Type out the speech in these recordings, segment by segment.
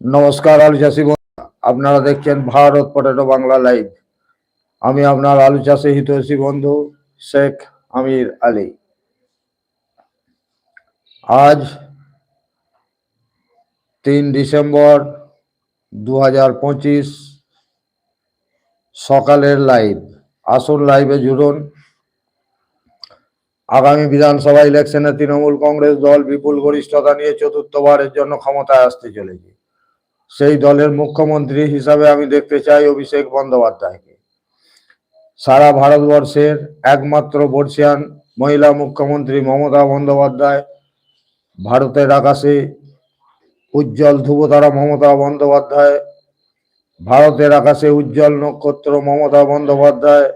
নমস্কার আলু চাষি আপনারা দেখছেন ভারত পটেটো বাংলা লাইভ। আমি আপনার আলু চাষে হিতৈষী বন্ধু শেখ আমির আলী। আজ তিন ডিসেম্বর দু হাজার পঁচিশ, সকালের লাইভ। আসুন লাইভে জুড়ুন। আগামী বিধানসভা ইলেকশনে তৃণমূল কংগ্রেস দল বিপুল গরিষ্ঠতা নিয়ে চতুর্থবারের জন্য ক্ষমতায় আসতে চলেছে। সেই দলের মুখ্যমন্ত্রী হিসাবে আমি দেখতে চাই অভিষেক বন্দ্যোপাধ্যায়কে। সারা ভারতবর্ষের একমাত্র বর্ষিয়ান মহিলা মুখ্যমন্ত্রী মমতা বন্দ্যোপাধ্যায়, ভারতের আকাশে উজ্জ্বল ধ্রুবতারা মমতা বন্দ্যোপাধ্যায়, ভারতের আকাশে উজ্জ্বল নক্ষত্র মমতা বন্দ্যোপাধ্যায়,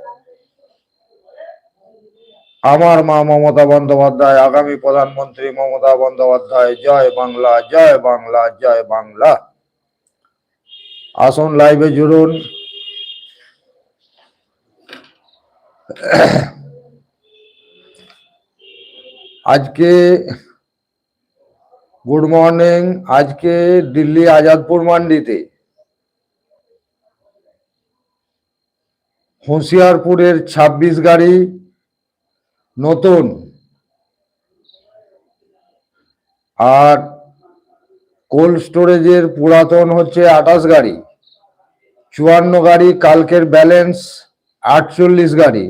আমার মা মমতা বন্দ্যোপাধ্যায়, আগামী প্রধানমন্ত্রী মমতা বন্দ্যোপাধ্যায়, জয় বাংলা জয় বাংলা জয় বাংলা। আসুন লাইভে জুড়ুন। আজকে গুড মর্নিং, আজকে দিল্লি আজাদপুর মান্ডিতে। হুঁশিয়ারপুরের ২৬ গাড়ি নতুন। আর কোল্ড স্টোরেজের পুরাতন হচ্ছে আঠাশ গাড়ি, চুয়ান্ন গাড়ি, কালকের ব্যালেন্স আটচল্লিশ গাড়ি,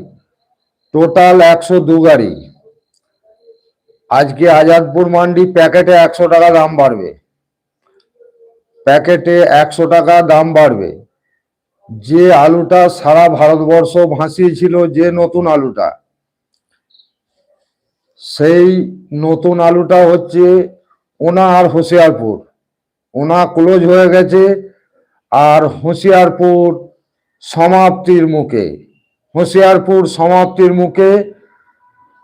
টোটাল একশো দু গাড়ি। আজকে আজাদপুর মান্ডি প্যাকেটে একশো টাকা দাম বাড়বে। প্যাকেটে একশো টাকা দাম বাড়বে। যে আলুটা সারা ভারতবর্ষ ভাসিয়েছিল, যে নতুন আলুটা, সেই নতুন আলুটা হচ্ছে ওনা আর হোশিয়ারপুর। ওনা ক্লোজ হয়ে গেছে আর হোশিয়ারপুর সমাপ্তির মুখে, হোশিয়ারপুর সমাপ্তির মুখে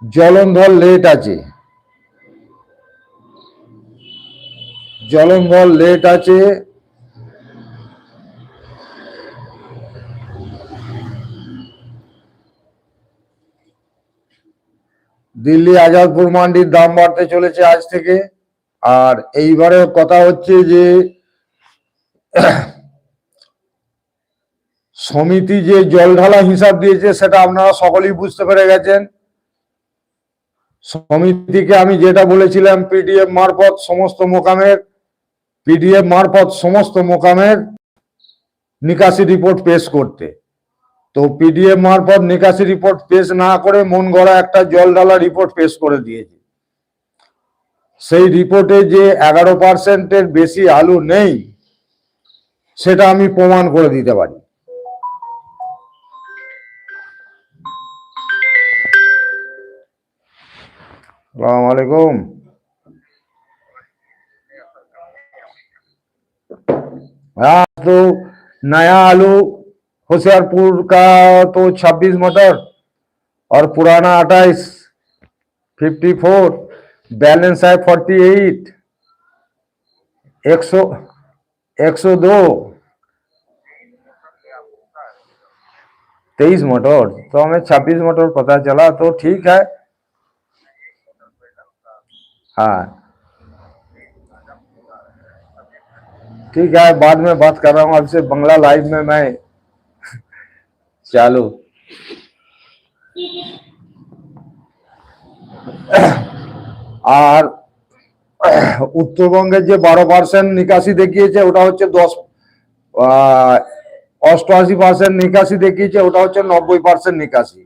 জলন্ধর লেট আছে। জলন্ধর লেট আছে। দিল্লি আজাদপুর মান্ডির দাম বাড়তে চলেছে আজ থেকে। আর এইবারে কথা হচ্ছে যে, সমিতি যে জল ঢালা হিসাব দিয়েছে সেটা আপনারা সকলেই বুঝতে পেরে গেছেন। সমিতিকে আমি যেটা বলেছিলাম, পিডিএফ মারফত সমস্ত মোকামের, পিডিএফ মারফত সমস্ত মোকামের নিকাশি রিপোর্ট পেশ করতে। তো পিডিএফ মারফত নিকাশি রিপোর্ট পেশ না করে মন গড়া একটা জল ঢালা রিপোর্ট পেশ করে দিয়েছে। সেই রিপোর্টে যে এগারো পার্সেন্টের বেশি আলু নেই সেটা আমি প্রমাণ করে দিতে পারি সালাম আলাইকুম हाँ तो नया आलू होशियारपुर का तो 26 मटर और पुराना 28 54 बैलेंस है 48 100 102 तेईस मटर तो हमें 26 मटर पता चला तो ठीक है। हाँ। ठीक है, बाद में बात कर रहा हूँ, आपसे बंगला लाइव में मैं। चालू। আর উত্তরবঙ্গের যে বারো পার্সেন্ট নিকাশি দেখিয়েছে, ওটা হচ্ছে দশ অষ্টআশি পার্সেন্ট নিকাশি দেখিয়েছে, ওটা হচ্ছে নব্বই পার্সেন্ট নিকাশি।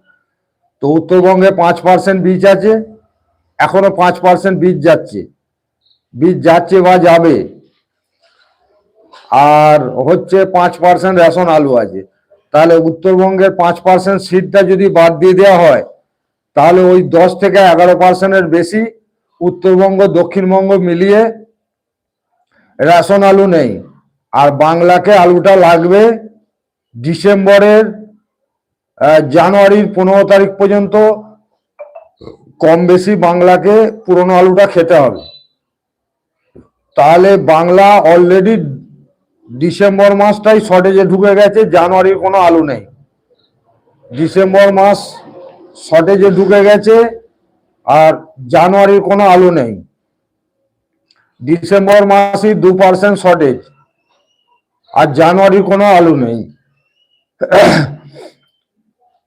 তো উত্তরবঙ্গে পাঁচ পার্সেন্ট বীজ আছে, এখনও পাঁচ পার্সেন্ট বীজ যাচ্ছে। বীজ যাচ্ছে বা যাবে। আর হচ্ছে পাঁচ পার্সেন্ট রেশন আলু আছে। তাহলে উত্তরবঙ্গের পাঁচ পার্সেন্ট সিটটা যদি বাদ দিয়ে দেওয়া হয়, তাহলে ওই দশ থেকে এগারো পার্সেন্টের বেশি উত্তরবঙ্গ, দক্ষিণবঙ্গ মিলিয়ে রেশন আলু নেই। আর বাংলাকে আলুটা লাগবে ডিসেম্বরের জানুয়ারির পনেরো তারিখ পর্যন্ত। কম বেশি বাংলাকে পুরনো আলুটা খেতে হবে। তাহলে বাংলা অলরেডি ডিসেম্বর মাসটাই শর্টেজে ঢুকে গেছে, জানুয়ারির কোনো আলু নেই। ডিসেম্বর মাস শর্টেজে ঢুকে গেছে। আর জানুয়ারির কোনো আলু নেই। ডিসেম্বর মাসে দু পার্সেন্ট শর্টেজ আর জানুয়ারির কোনো আলু নেই।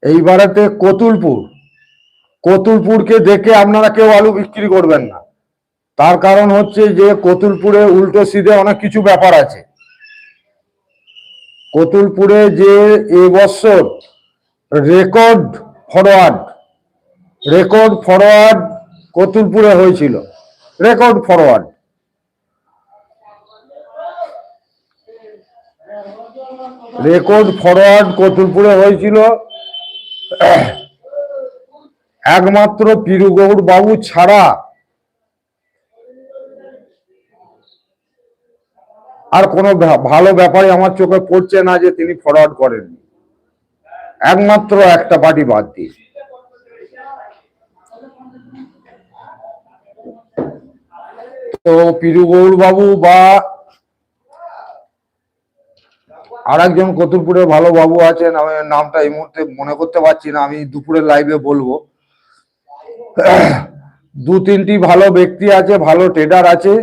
এইবারেতে কতুলপুর, কতুলপুরকে দেখে আপনারা কেউ আলু বিক্রি করবেন না। তার কারণ হচ্ছে যে কতুলপুরে উল্টো সিধে অনেক কিছু ব্যাপার আছে। কতুলপুরে যে এবছর রেকর্ড ফরওয়ার্ড রেকর্ড ফরওয়ার্ড কতুলপুরে হয়েছিল। রেকর্ড ফরওয়ার্ড রেকর্ড ফরওয়ার্ড কতুলপুরে হয়েছিল। একমাত্র পিরুগৌড় বাবু ছাড়া আর কোনো ভালো ব্যাপারে আমার চোখে পড়ছে না যে তিনি ফরওয়ার্ড করেননি। একমাত্র একটা পার্টি বাদ দিয়ে। তো পিরুগৌড় বাবু বা আর একজন কতুলপুরে ভালো বাবু আছেন, আমি নামটা এই মুহূর্তে মনে করতে পারছি না, আমি দুপুরের লাইভে বলব। দু তিনটি ভালো ব্যক্তি আছে, ভালো ট্রেডার আছে,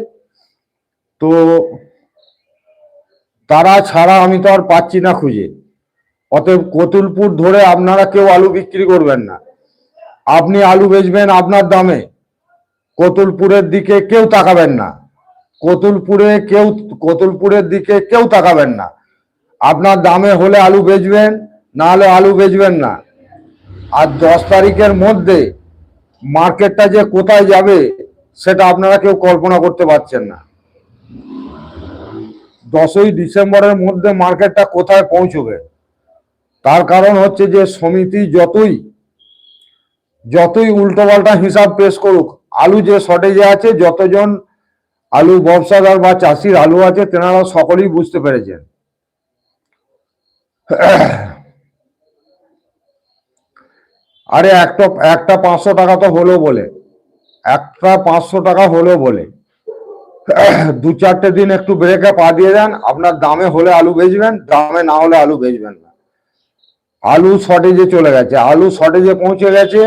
তো তারা ছাড়া আমি তো আর পাচ্ছি না খুঁজে। অতএব কতুলপুর ধরে আপনারা কেউ আলু বিক্রি করবেন না। আপনি আলু বেচবেন আপনার দামে। কতুলপুরের দিকে কেউ তাকাবেন না। কতুলপুরে কেউ, কতুলপুরের দিকে কেউ তাকাবেন না। আপনার দামে হলে আলু বেচবেন, না হলে আলু বেচবেন না। আর দশ তারিখের মধ্যে মার্কেটটা যে কোথায় যাবে, সেটা আপনারা কেউ কল্পনা করতে পারছেন না। দশই ডিসেম্বরের মধ্যে মার্কেটটা কোথায় পৌঁছবে? তার কারণ হচ্ছে যে সমিতি যতই যতই উল্টোপাল্টা হিসাব পেশ করুক আলু যে শর্টেজে আছে, যতজন আলু ব্যবসাদার বা চাষির আলু আছে, তেনারা সকলেই বুঝতে পেরেছেন। আরে একটা একটা পাঁচশো টাকা তো হলো বলে। একটা পাঁচশো টাকা হলো বলে। দু চারটে দিন একটু ব্রেকে পা দিয়ে দেন, আপনার দামে হলে আলু বেচবেন, দামে না হলে আলু বেচবেন না। আলু শর্টেজে চলে গেছে। আলু শর্টেজে পৌঁছে গেছে।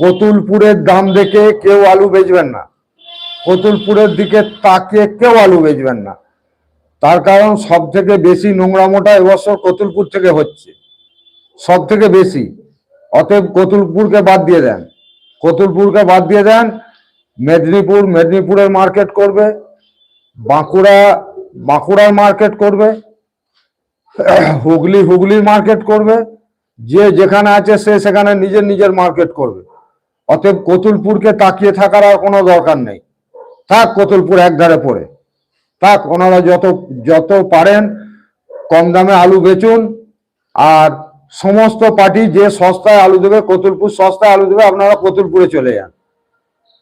কতুলপুরের দাম দেখে কেউ আলু বেচবেন না। কতুলপুরের দিকে তাকিয়ে কেউ আলু বেচবেন না। তার কারণ সব থেকে বেশি নোংরামোটা এবছর কতুলপুর থেকে হচ্ছে। সব থেকে বেশি। অতএব কতুলপুরকে বাদ দিয়ে দেন। কতুলপুরকে বাদ দিয়ে দেন, মেদিনীপুর, মেদিনীপুরের মার্কেট করবে, বাঁকুড়া, বাঁকুড়ার মার্কেট করবে, হুগলি, হুগলির মার্কেট করবে, যে যেখানে আছে সে সেখানে নিজের নিজের মার্কেট করবে। অতএব কতুলপুরকে তাকিয়ে থাকার আর কোনো দরকার নেই। থাক কতুলপুর একধারে পড়ে। থাক ওনারা যত যত পারেন কম দামে আলু বেচুন। আর সমস্ত পার্টি যে সস্তায় আলু দেবে, কতুলপুর সস্তায় আলু দেবে, আপনারা কতুলপুরে চলে যান।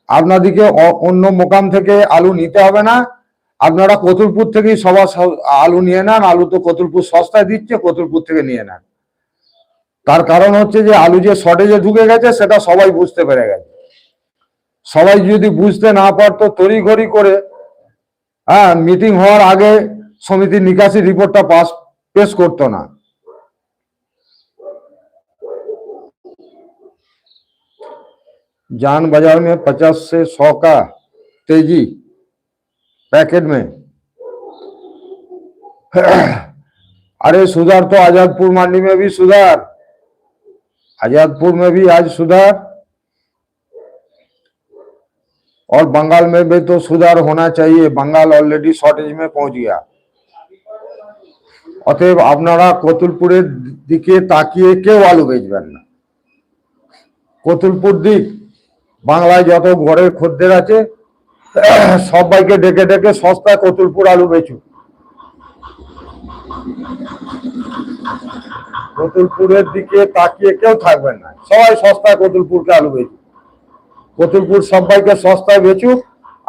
আপনাদেরকে অন্য মোকাম থেকে আলু নিতে হবে না। আপনারা কতুলপুর থেকেই সবার আলু নিয়ে নেন। আলু তো কতুলপুর সস্তায় দিচ্ছে, কতুলপুর থেকে নিয়ে নেন। তার কারণ হচ্ছে যে আলু যে শর্টেজে ঢুকে গেছে সেটা সবাই বুঝতে পেরে গেছে সবাই যদি বুঝতে না পারতো তড়িঘড়ি করে হ্যাঁ মিটিং হওয়ার আগে সমিতির নিকাশি রিপোর্টটা পাস পেশ করতো না जान बाजार में पचास से सौ का तेजी पैकेट में अरे सुधार तो आजादपुर मंडी में भी सुधार आजादपुर में भी आज सुधार और बंगाल में भी तो सुधार होना चाहिए बंगाल ऑलरेडी शॉर्टेज में पहुंच गया অতএব আপনারা কতুলপুরের দিকে তাকিয়ে কেউ আলু বেচবেন না কতুলপুর দিক বাংলায় যত ঘরের খদ্দের আছে সবাইকে ডেকে ডেকে সস্তা কতুলপুর আলু বেচু কতুলপুরের দিকে তাকিয়ে কেউ থাকবেন না। সবাই সস্তা কতুলপুরকে আলু বেচুক। কতুলপুর সবাইকে সস্তায় বেচুক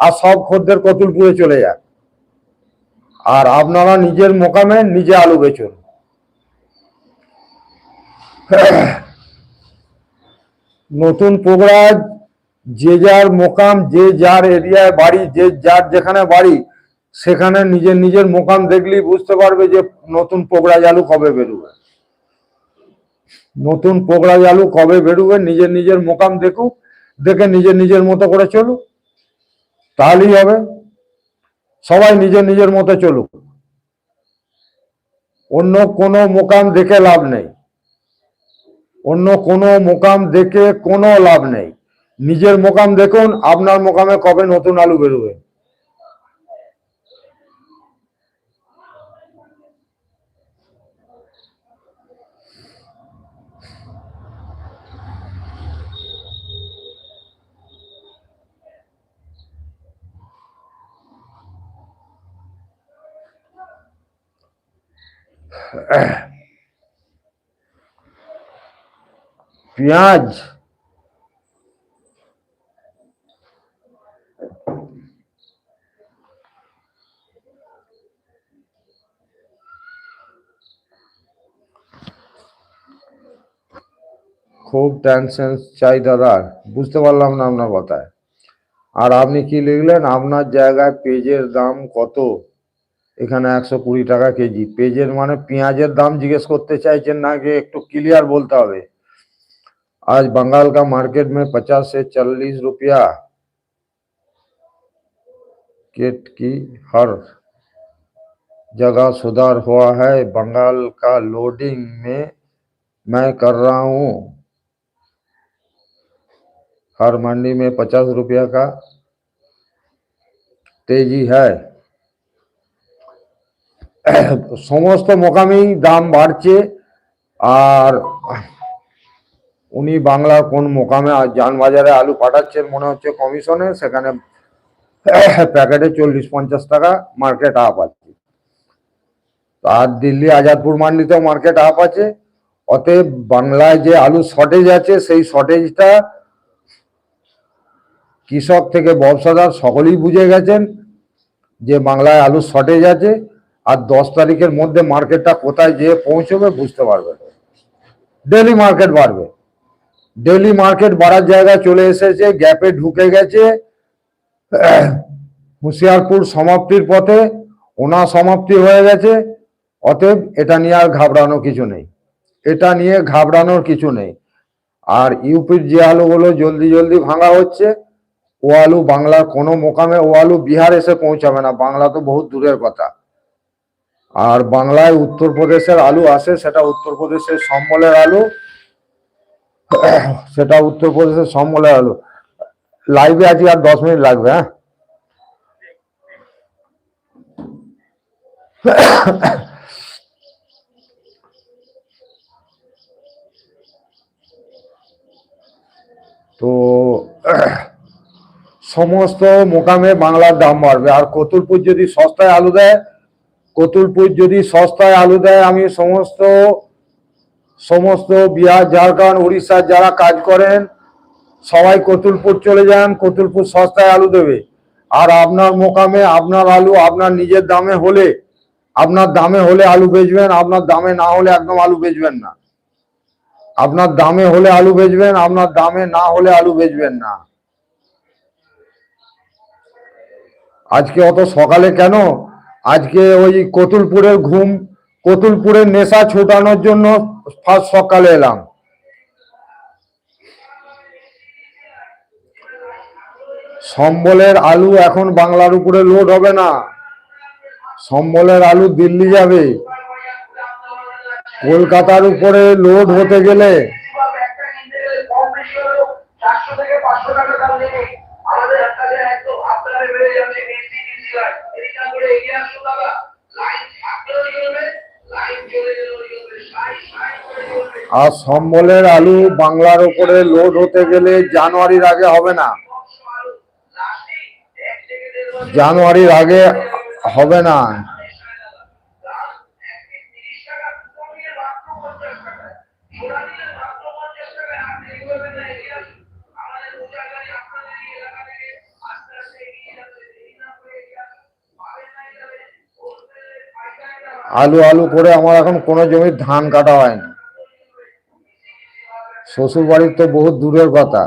আর সব খদ্দের কতুলপুরে চলে যাক। আর আপনারা নিজের মোকামে নিজে আলু বেচুন। নতুন প্রোগ্রাম, যে যার মোকাম, যে যার এরিয়ায় বাড়ি, যে যার যেখানে বাড়ি, সেখানে নিজের নিজের মোকাম দেখলেই বুঝতে পারবে যে নতুন পোগড়া জালু কবে বেরোবে। নতুন পোগড়া জালু কবে বেরোবে, নিজের নিজের মোকাম দেখুক, দেখে নিজের নিজের মতো করে চলুক। তাহলেই হবে। সবাই নিজের নিজের মতো চলুক। অন্য কোনো মোকাম দেখে লাভ নেই। অন্য কোনো মোকাম দেখে কোনো লাভ নেই। নিজের মোকাম দেখুন, আপনার মোকামে কবে নতুন আলু বেরোবে। পেঁয়াজ খুব টেনশন চাই দাদা বুঝতে পারলাম না আপনার কথায় আর আপনি কি লিখলেন আপনার জায়গায় পেঁয়াজের দাম কত এখানে একশো কুড়ি টাকা কেজি পেঁয়াজের মানে পেঁয়াজের দাম জিজ্ঞেস করতে চাইছেন নাকি একটু ক্লিয়ার বলতে হবে आज बंगाल का मार्केट में 50 से 40 रुपया किट की हर जगह सुधार हुआ है बंगाल का लोडिंग में मैं कर रहा हूँ हर मंडी में 50 रुपया का तेजी है সমস্ত মোকামেই দাম বাড়ছে। আর উনি বাংলার কোন মোকামে যানবাজারে আলু পাঠাচ্ছেন মনে হচ্ছে কমিশনে, সেখানে প্যাকেটে চল্লিশ পঞ্চাশ টাকা মার্কেট আপ আছে। আর দিল্লি আজাদপুর মান্ডিতেও মার্কেট আপ আছে। অতএব বাংলায় যে আলু শর্টেজ আছে, সেই শর্টেজটা কৃষক থেকে ব্যবসাদার সকলেই বুঝে গেছেন যে বাংলায় আলু শর্টেজ আছে। আর দশ তারিখের মধ্যে মার্কেটটা কোথায় যেয়ে পৌঁছবে বুঝতে পারবে। ডেলি মার্কেট বাড়বে। ডেলি মার্কেট বাড়ার জায়গায় চলে এসেছে, গ্যাপে ঢুকে গেছে। হুশিয়ারপুর সমাপ্তির পথে ওনা সমাপ্তি হয়ে গেছে। অতএব এটা নিয়ে আর ঘাবড়ানো কিছু নেই। এটা নিয়ে ঘাবড়ানোর কিছু নেই। আর ইউপির যে আলুগুলো জলদি জলদি ভাঙা হচ্ছে, ও আলু বাংলার কোনো মোকামে, ও আলু বিহার এসে পৌঁছাবে না। বাংলা তো বহুত দূরের কথা। আর বাংলায় উত্তরপ্রদেশের আলু আসে সেটা উত্তরপ্রদেশের সম্বলের আলু। সেটা উত্তরপ্রদেশের সম্বলের আলু। লাইভে আছি আর দশ মিনিট লাগবে হ্যাঁ? তো, সমস্ত মোকামে বাংলার দাম বাড়বে। আর কতুলপুর যদি সস্তায় আলু দেয় কতুলপুর যদি সস্তায় আলু দেয়, আমি সমস্ত সমস্ত বিহার, ঝাড়খণ্ড উড়িষ্যার যারা কাজ করেন, সবাই কতুলপুর চলে যান, কতুলপুর সস্তায় আলু দেবে। আর আপনার মোকামে আপনার আলু আপনার নিজের দামে হলে, আপনার দামে হলে আলু বেচবেন, আপনার দামে না হলে একদম আলু বেচবেন না। আপনার দামে হলে আলু বেচবেন, আপনার দামে না হলে আলু বেচবেন না। আজকে অত সকালে কেন? আজকে ওই কতুলপুরের ঘুম, কতুলপুরের নেশা ছুটানোর জন্য ফার্স্ট সকালে এলাম। সম্বলের আলু এখন বাংলার উপরে লোড হবে না। সম্বলের আলু দিল্লি যাবে। কলকাতার উপরে লোড হতে গেলে সব একটা কিনতে গেলে কম বেশি হলেও চারশো থেকে পাঁচশো টাকা দাম নেবে আমাদের কাছে একদম আপনারা বেড়ে যাচ্ছে বেশি বেশি লাইন এদিকে করে এগিয়ে আসুন দাদা লাইন থাকলেও চলবে লাইন চলে গেলেও চলবে সাই সাই করে চলবে আর সম্বলের আলু বাংলার উপরে লোড হতে গেলে জানুয়ারির আগে হবে না। জানুয়ারির আগে হবে না। আলু আলু করে আমার এখন কোনো জমির ধান কাটা হয়নি। শ্বশুর বাড়ির তো বহুত দূরের কথা।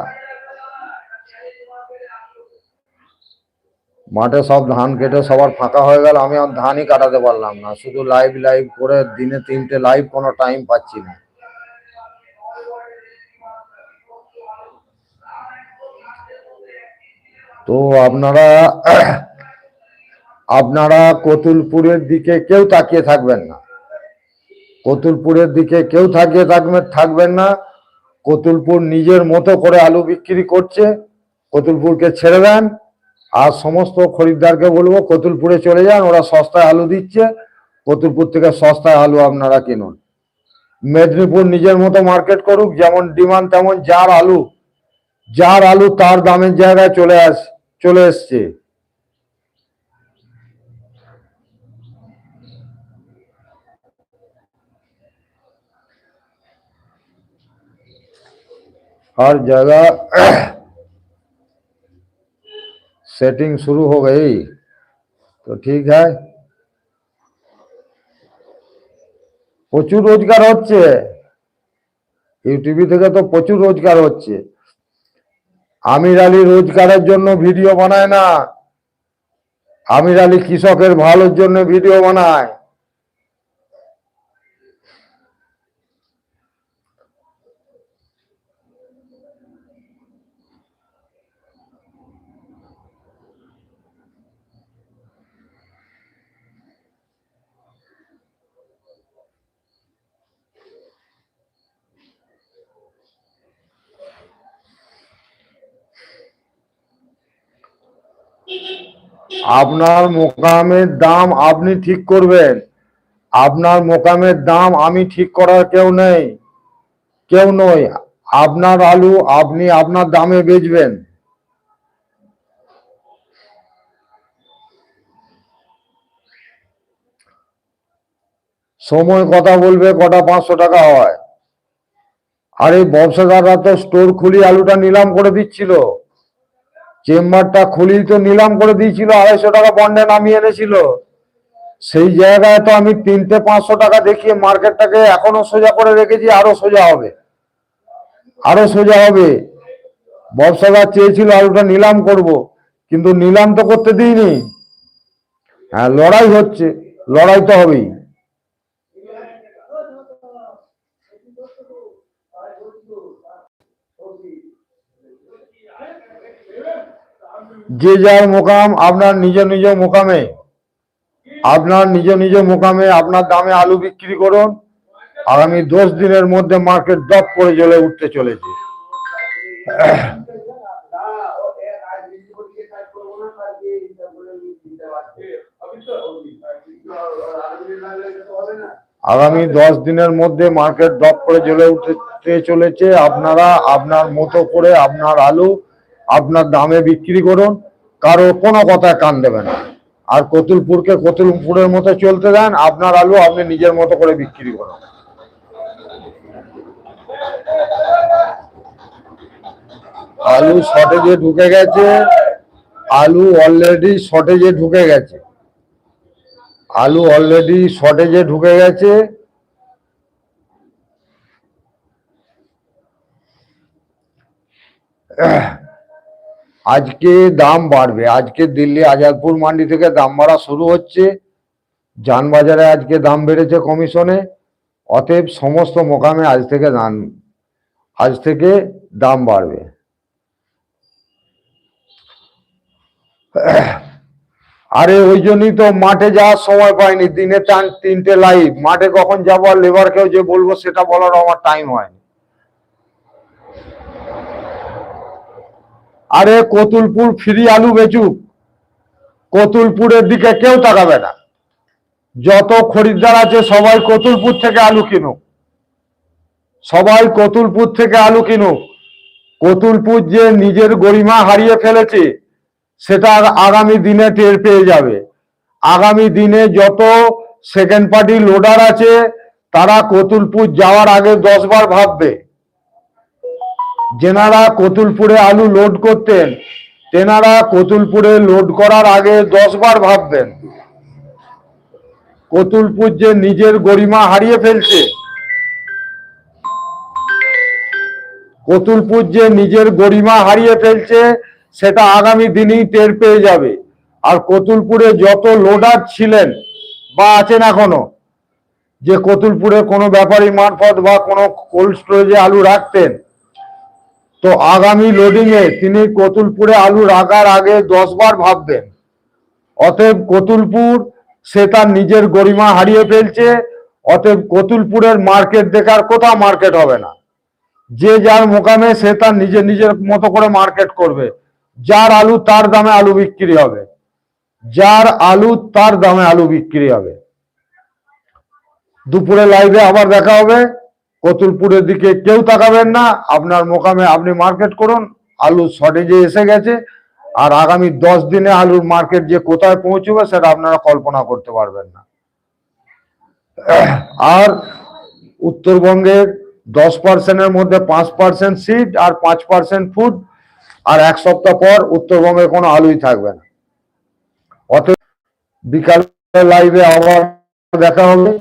মাঠে সব ধান কেটে সবার ফাঁকা হয়ে গেল, আমি আর ধানই কাটাতে পারলাম না। শুধু লাইভ লাইভ করে দিনে তিনটে লাইভ কোনো টাইম পাচ্ছি না। তো আপনারা আপনারা কতুলপুরের দিকে কেউ তাকিয়ে থাকবেন না। কতুলপুরের দিকে কেউ থাকিয়ে থাকবে, থাকবেন না। কতুলপুর নিজের মতো করে আলু বিক্রি করছে, কতুলপুরকে ছেড়ে দেন। আর সমস্ত খরিদ্দারকে বলব, কতুলপুরে চলে যান, ওরা সস্তায় আলু দিচ্ছে। কতুলপুর থেকে সস্তায় আলু আপনারা কিনুন। মেদিনীপুর নিজের মতো মার্কেট করুক, যেমন ডিমান্ড তেমন যার আলু যার আলু তার দামের জায়গায় চলে আস, চলে এসছে। हर जगह सेटिंग शुरू हो गई तो ठीक है প্রচুর রোজগার হচ্ছে ইউটিউবে থেকে তো প্রচুর রোজগার হচ্ছে আমির আলী রোজগারের জন্য ভিডিও বানায় না আমির আলী কৃষকের ভালোর জন্য ভিডিও বানায় আপনার মোকামের দাম আপনি ঠিক করবেন। আপনার মোকামের দাম আমি ঠিক করার কেউ নেই। কেউ নই। আপনার আলু আপনি আপনার দামে বেচবেন। সময় কথা বলবে, কটা পাঁচশো টাকা হয়। আর এই ব্যবসাদাররা তো স্টোর খুলি আলুটা নিলাম করে দিচ্ছিল। চেম্বারটা খুলি তো নিলাম করে দিয়েছিল, আড়াইশো টাকা বন্ডে নামিয়ে এনেছিল। সেই জায়গায় তো আমি তিনটে পাঁচশো টাকা দেখিয়ে মার্কেটটাকে এখনও সোজা করে রেখেছি, আরও সোজা হবে। আরও সোজা হবে। ব্যবসাদার চেয়েছিল আলুটা নিলাম করব, কিন্তু নিলাম তো করতে দিইনি। হ্যাঁ লড়াই হচ্ছে, লড়াই তো হবেই। যে যার মোকাম আপনার নিজ নিজ মোকামে, আপনার নিজ নিজ মোকামে আপনার দামে আলু বিক্রি করুন, আগামী দশ দিনের মধ্যে মার্কেট দপ করে জ্বলে উঠতে চলেছে। আগামী দশ দিনের মধ্যে মার্কেট দপ করে জ্বলে উঠতে চলেছে, আপনারা আপনার মতো করে আপনার আলু আপনার দামে বিক্রি করুন, কারও কোনো কথায় কান দেবে না। আর কতুলপুরকে কতুলপুরের মতো চলতে দেন, আপনার আলু আপনি নিজের মতো করে বিক্রি করুন। আলু শর্টেজে ঢুকে গেছে, আলু অলরেডি শর্টেজে ঢুকে গেছে। আলু অলরেডি শর্টেজে ঢুকে গেছে। আজকে দাম বাড়বে। আজকে দিল্লি আজাদপুর মান্ডি থেকে দাম বাড়া শুরু হচ্ছে। যানবাজারে আজকে দাম বেড়েছে কমিশনে। অতএব সমস্ত মোকামে আজ থেকে দাম, আজ থেকে দাম বাড়বে। আরে ওই জন্যই তো মাঠে যাওয়ার সময় পাইনি। দিনে তিনটে লাইভ মাঠে কখন যাব আর লেবারকেও যে বলব সেটা বলার আমার টাইম হয়নি। আরে কতুলপুর ফ্রি আলু বেচুক, কতুলপুরের দিকে কেউ তাকাবে না। যত খরিদ্দার আছে সবাই কতুলপুর থেকে আলু কিনুক। সবাই কতুলপুর থেকে আলু কিনুক। কতুলপুর যে নিজের গরিমা হারিয়ে ফেলেছে, সেটা আগামী দিনে টের পেয়ে যাবে। আগামী দিনে যত সেকেন্ড পার্টি লোডার আছে, তারা কতুলপুর যাওয়ার আগে দশ বার ভাববে। যেনারা কতুলপুরে আলু লোড করতেন, তেনারা কতুলপুরে লোড করার আগে দশ বার ভাববেন কতুলপুর যে নিজের গরিমা হারিয়ে ফেলছে, কতুলপুর যে নিজের গরিমা হারিয়ে ফেলছে, সেটা আগামী দিনেই টের পেয়ে যাবে। আর কতুলপুরে যত লোডার ছিলেন বা আছেন এখনও, যে কতুলপুরে কোনো ব্যাপারী মারফত বা কোনো কোল্ড স্টোরেজে আলু রাখতেন তো আগামী লোডিং এ তিনি কতুলপুরে আলু রাখার আগে দশ বার ভাববেন। অতএব কতুলপুর, সে তার নিজের গরিমা হারিয়ে ফেলছে। অতএব কতুলপুরের মার্কেট দেখার কোথাও মার্কেট হবে না। যে যার মোকামে সে তার নিজের নিজের মতো করে মার্কেট করবে। যার আলু তার দামে আলু বিক্রি হবে। যার আলু তার দামে আলু বিক্রি হবে। দুপুরে লাইভে আবার দেখা হবে। কতুলপুরের দিকে কেউ তাকাবেন না। আপনার মোকামে আপনি মার্কেট করুন। আলু শর্টেজে এসে গেছে। আর আগামী দশ দিনে আলুর মার্কেট যে কোথায় পৌঁছবে সেটা আপনারা কল্পনা করতে পারবেন না। আর উত্তরবঙ্গের দশ পার্সেন্টের মধ্যে পাঁচ পার্সেন্ট সিড আর পাঁচ পার্সেন্ট ফুড আর এক সপ্তাহ পর উত্তরবঙ্গে কোনো আলুই থাকবে না। অতএব বিকাল লাইভে আবার দেখা হবে।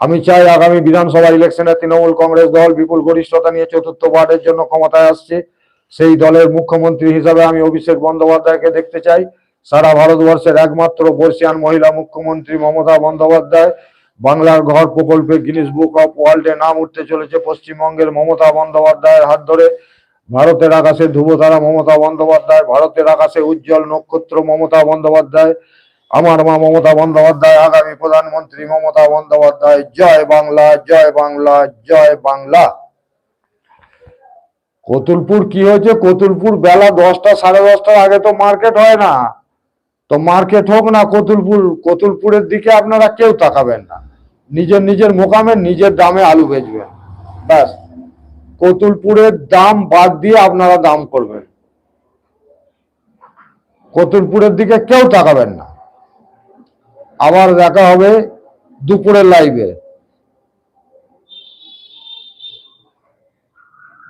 আমি চাই আগামী বিধানসভা ইলেকশনে তৃণমূল কংগ্রেস দল বিপুল গরিষ্ঠতা নিয়ে চতুর্থ ওয়ার্ডের জন্য ক্ষমতায় আসছে। সেই দলের মুখ্যমন্ত্রী হিসাবে আমি অভিষেক বন্দ্যোপাধ্যায়কে দেখতে চাই। সারা ভারতবর্ষের একমাত্র বর্ষিয়ান মহিলা মুখ্যমন্ত্রী মমতা বন্দ্যোপাধ্যায়। বাংলার ঘর প্রকল্পে গিনিস বুক অফ ওয়ার্ল্ডে নাম উঠতে চলেছে পশ্চিমবঙ্গের মমতা বন্দ্যোপাধ্যায়ের হাত ধরে। ভারতের আকাশে ধ্রুবতারা মমতা বন্দ্যোপাধ্যায়, ভারতের আকাশে উজ্জ্বল নক্ষত্র মমতা বন্দ্যোপাধ্যায়। আমার মা মমতা বন্দ্যোপাধ্যায়, আগামী প্রধানমন্ত্রী মমতা বন্দ্যোপাধ্যায়, জয় বাংলা জয় বাংলা জয় বাংলা। কতুলপুর কি হয়েছে? কতুলপুর বেলা দশটা, সাড়ে দশটার আগে তো মার্কেট হয় না। তো মার্কেট হোক না কতুলপুর, কতুলপুরের দিকে আপনারা কেউ তাকাবেন না। নিজের নিজের মোকামে, নিজের দামে আলু বেচবেন। ব্যাস, কতুলপুরের দাম বাদ দিয়ে আপনারা দাম করবেন। কতুলপুরের দিকে কেউ তাকাবেন না। আবার দেখা হবে দুপুরের লাইভে